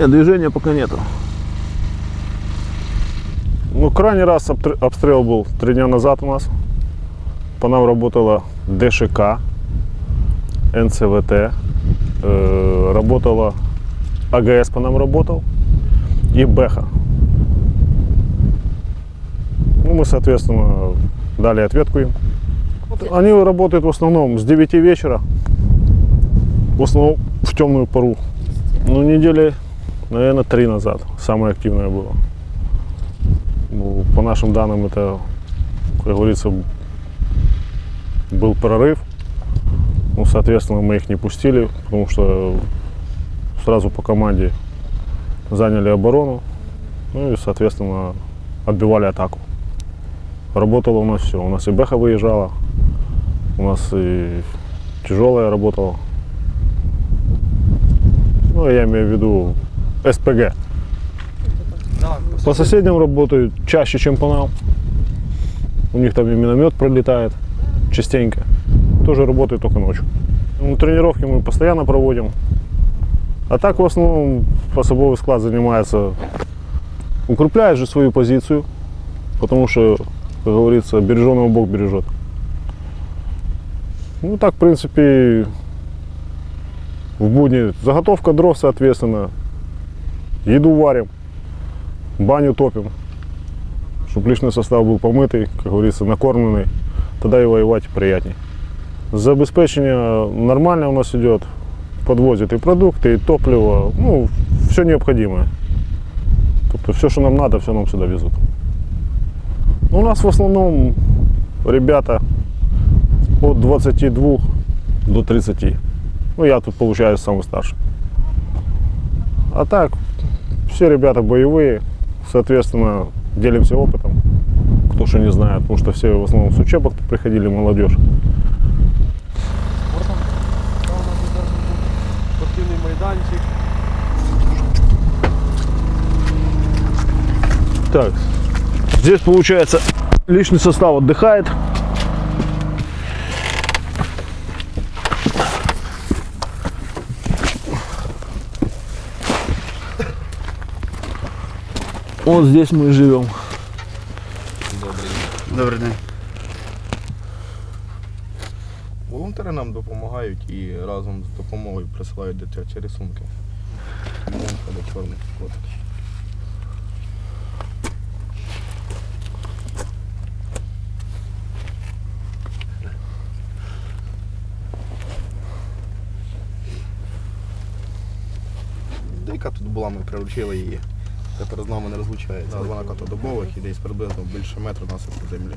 Нет, движения пока нету. Ну, крайний раз обстрел был три дня назад у нас. По нам работала ДШК, НЦВТ, э, работала АГС по нам работал и Бэха. Ну, мы, соответственно, дали ответку им. Они работают в основном с 9 вечера, в основном в темную пору. Ну, недели, наверное, три назад самое активное было. Ну, по нашим данным, это, как говорится, был прорыв. Ну, соответственно, мы их не пустили, потому что сразу по команде заняли оборону. Ну и, соответственно, отбивали атаку. Работало у нас все. У нас и Бэха выезжала, у нас и тяжелая работала. Ну, я имею в виду СПГ. По соседям работают чаще, чем по нам. У них там и миномет пролетает частенько. Тоже работает только ночью. Ну, тренировки мы постоянно проводим. А так в основном особовый склад занимается, укрепляет же свою позицию, потому что, как говорится, береженого Бог бережет. Ну так, в принципе, в будни заготовка дров, соответственно, еду варим, баню топим, чтобы личный состав был помытый, как говорится, накормленный, тогда и воевать приятней. Забезпечение нормально у нас идет, подвозят и продукты, и топливо, ну, все необходимое. Тобто все, що нам треба, все нам сюди везуть. Ну, у нас в основному ребята от 22 до 30. Ну, я тут, получаюсь, самый старший. А так, все ребята боевые, соответственно, делимся опытом, кто что не знает, потому что все в основном с учебок приходили, молодежь. Спортивний майданчик. Так, здесь получается личный состав отдыхает. Вот здесь мы и живем. Добрий день. Волонтери нам допомагають і разом з допомогою присилають дитячі рисунки. Монка до чорних котиків. Дика тут була, ми приручили її. Тепер з нами не розлучається. Вона котодобових і десь приблизно більше метра носить по землі.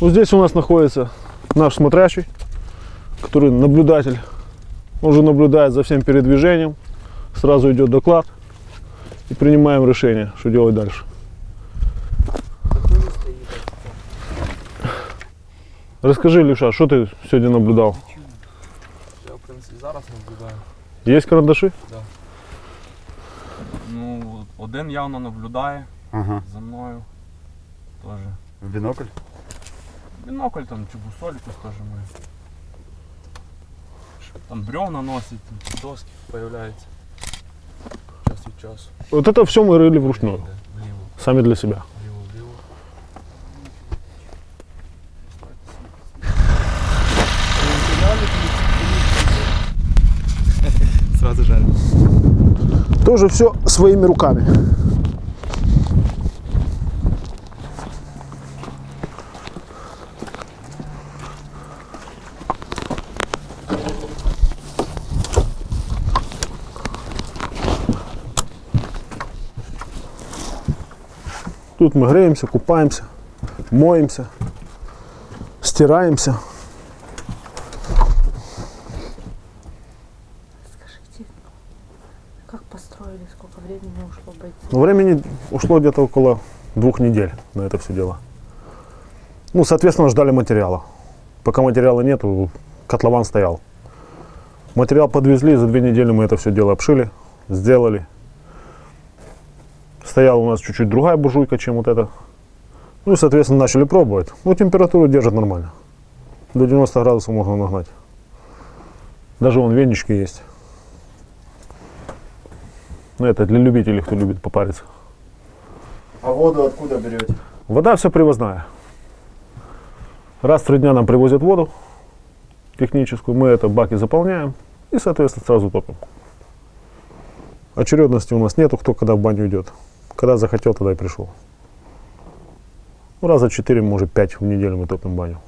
Вот здесь у нас находится наш смотрящий, который наблюдатель. Он уже наблюдает за всем передвижением. Сразу идет доклад и принимаем решение, что делать дальше. Расскажи, Левша, что ты сегодня наблюдал? Я, в принципі, зараз наблюдаю. Есть карандаши? Ну, один явно наблюдає Ага. за мною. Теж. В бінокль? Бінокль там чи бусоль якусь теж має. Там бревна носить, там доски появляються. Час від часу. Вот это все мы рыли вручную, Де? Вліво, сами для себя. Тоже все своими руками. Тут мы греемся, купаемся, моемся, стираемся. Времени ушло бойцам? Ну, времени ушло где-то около двух недель на это все дело. Ну, соответственно, ждали материала. Пока материала нету, котлован стоял. Материал подвезли, за две недели мы это все дело обшили, сделали. Стояла у нас чуть-чуть другая буржуйка, чем вот эта. Ну и, соответственно, начали пробовать. Ну, температуру держит нормально. До 90 градусов можно нагнать. Даже вон венички есть. Ну, это для любителей, кто любит попариться. А воду откуда берете? Вода все привозная. Раз в три дня нам привозят воду техническую, мы это баки заполняем и, соответственно, сразу топим. Очередности у нас нету, кто когда в баню идет. Когда захотел, тогда и пришел. Ну, раза четыре, может, пять в неделю мы топим баню.